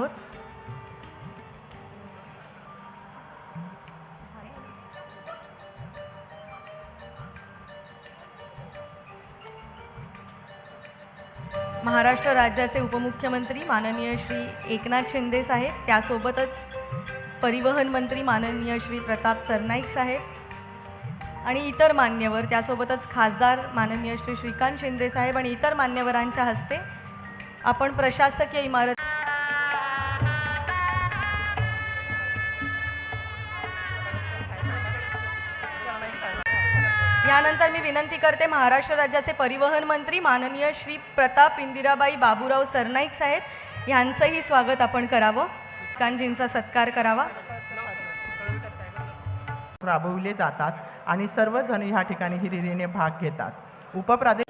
आहोत. महाराष्ट्र राज्याचे उपमुख्यमंत्री माननीय श्री एकनाथ शिंदे साहेब त्यासोबतच परिवहन मंत्री माननीय श्री प्रताप सरनाईक साहेब आणि इतर मान्यवर त्यासोबतच खासदार माननीय श्री श्रीकांत शिंदे साहेब आणि इतर मान्यवरांच्या हस्ते आपण प्रशासकीय इमारत यानंतर मी विनंती करते महाराष्ट्र राज्याचे परिवहन मंत्री माननीय श्री प्रताप इंदिराबाई बाबूराव सरनाईक साहेब यांचंही स्वागत आपण करावं. कांजींचा सत्कार करावा. राबविले जातात आणि सर्वजण ह्या ठिकाणी हिरिरीने भाग घेतात. उपप्रादेश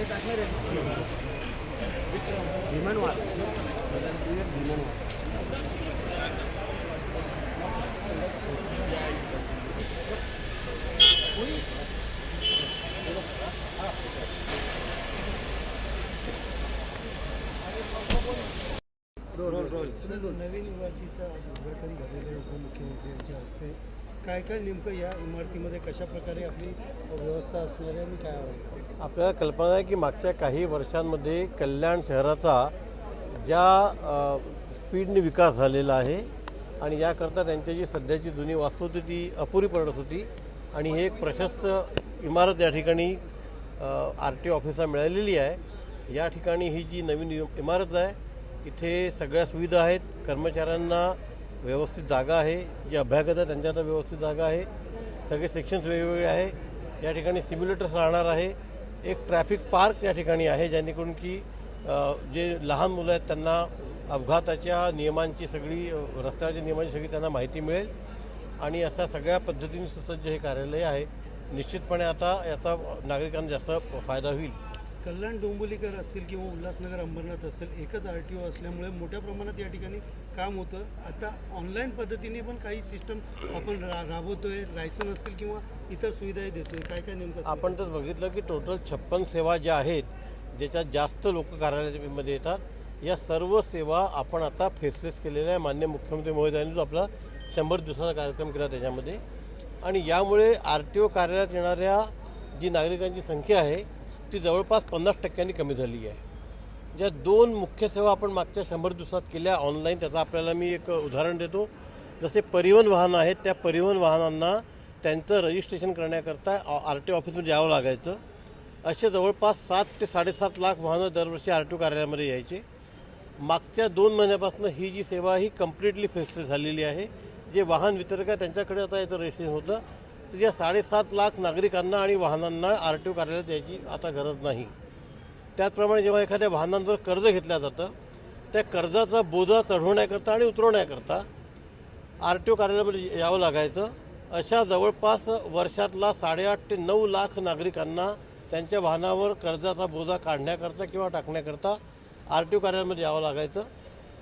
सर नवीन इमारतीचं आज उद्घाटन झालेलं आहे उपमुख्यमंत्र्यांच्या हस्ते काय काय नेमकं या इमारतीमध्ये कशा प्रकारे आपली व्यवस्था असणार आहे आणि काय आपल्याला कल्पना आहे की मागच्या काही वर्षांमध्ये कल्याण शहराचा ज्या स्पीडने विकास झालेला आहे आणि याकरता त्यांची जी सध्याची जुनी वास्तू होती ती अपुरी पडत होती आणि ही एक प्रशस्त इमारत या ठिकाणी आर टी ऑफिसला मिळालेली आहे. या ठिकाणी ही जी नवीन इमारत आहे इथे सगळ्या सुविधा आहेत. कर्मचाऱ्यांना व्यवस्थित जागा आहे जे अभ्यागत आहे त्यांच्या आता व्यवस्थित जागा आहे. सगळे सेक्शन्स वेगवेगळे आहे. या ठिकाणी सिम्युलेटर्स राहणार आहे. एक ट्रॅफिक पार्क या ठिकाणी आहे जेणेकरून की जे लहान मुलं आहेत त्यांना अपघाताच्या नियमांची सगळी रस्त्याच्या नियमांची सगळी त्यांना माहिती मिळेल. आणि अशा सगळ्या पद्धतीने सुसज्ज हे कार्यालय आहे. निश्चितपणे आता याचा नागरिकांना जास्त फायदा होईल. कल्याण डोंबिवलीकर असतील किंवा उल्हासनगर अंबरनाथ असेल एकच आर टी ओ असल्यामुळे मोठ्या प्रमाणात या ठिकाणी काम होतं. आता ऑनलाईन पद्धतीने पण काही सिस्टम आपण रा राबवतोय लायसन असतील किंवा इतर सुविधाही देतोय. काय काय नेमकं आपण तर बघितलं की टोटल छप्पन सेवा ज्या आहेत ज्याच्यात जास्त लोक कार्यालयामध्ये येतात या सर्व सेवा आपण आता फेसलेस केलेल्या आहे मान्य मुख्यमंत्री महोदयांनी जो आपला शंभर दिवसाचा कार्यक्रम केला त्याच्यामध्ये. आणि यामुळे आर टी ओ कार्यालयात येणाऱ्या जी नागरिकांची संख्या आहे ती जवळपास पन्नास टक्क्यांनी कमी झाली आहे. ज्या दोन मुख्य सेवा आपण मागच्या शंभर दिवसात केल्या ऑनलाईन त्याचा आपल्याला मी एक उदाहरण देतो. जसे परिवहन वाहनं आहेत त्या परिवहन वाहनांना त्यांचं रजिस्ट्रेशन करण्याकरता आर टी ऑफिसमध्ये यावं लागायचं. असे जवळपास सात ते साडेसात लाख वाहनं दरवर्षी आर टी ओ कार्यालयामध्ये यायचे. मागच्या दोन महिन्यापासून ही जी सेवा ही कम्प्लिटली फेसलेस झालेली आहे. जे वाहन वितरक आहे त्यांच्याकडे आता याचं रजिस्ट्रेशन होतं. या साडेसात लाख नागरिकांना आणि वाहनांना आर टी ओ कार्यालयात यायची आता गरज नाही. त्याचप्रमाणे जेव्हा एखाद्या वाहनांवर कर्ज घेतलं जातं त्या कर्जाचा बोजा चढवण्याकरता आणि उतरवण्याकरता आर टी ओ कार्यालयामध्ये यावं लागायचं. अशा जवळपास वर्षातला साडेआठ ते नऊ लाख नागरिकांना त्यांच्या वाहनावर कर्जाचा बोजा काढण्याकरता किंवा टाकण्याकरता आर टी ओ कार्यालयामध्ये यावं लागायचं.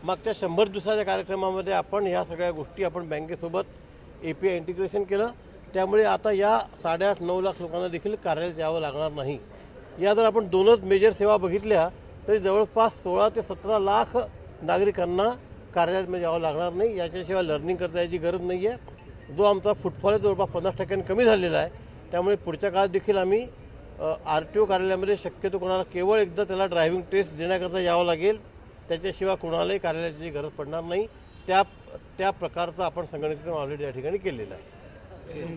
मागच्या शंभर दिवसाच्या कार्यक्रमामध्ये आपण ह्या सगळ्या गोष्टी आपण बँकेसोबत ए पी आय इंटिग्रेशन केलं. त्यामुळे आता या साडेआठ नऊ लाख लोकांना देखील कार्यालयात यावं लागणार नाही. या जर आपण दोनच मेजर सेवा बघितल्या तरी जवळपास सोळा ते सतरा लाख नागरिकांना कार्यालयामध्ये यावं लागणार नाही. याच्याशिवाय लर्निंग करता याची गरज नाही आहे जो आमचा फुटफॉल आहे जवळपास पन्नास टक्क्यांनी कमी झालेला आहे. त्यामुळे पुढच्या काळात देखील आम्ही आर टी ओ कार्यालयामध्ये शक्यतो कोणाला केवळ एकदा त्याला ड्रायव्हिंग टेस्ट देण्याकरता यावं लागेल. त्याच्याशिवाय कोणालाही कार्यालयाची गरज पडणार नाही. त्या त्या प्रकारचं आपण संगणकीकरण ऑलरेडी या ठिकाणी केलेलं आहे.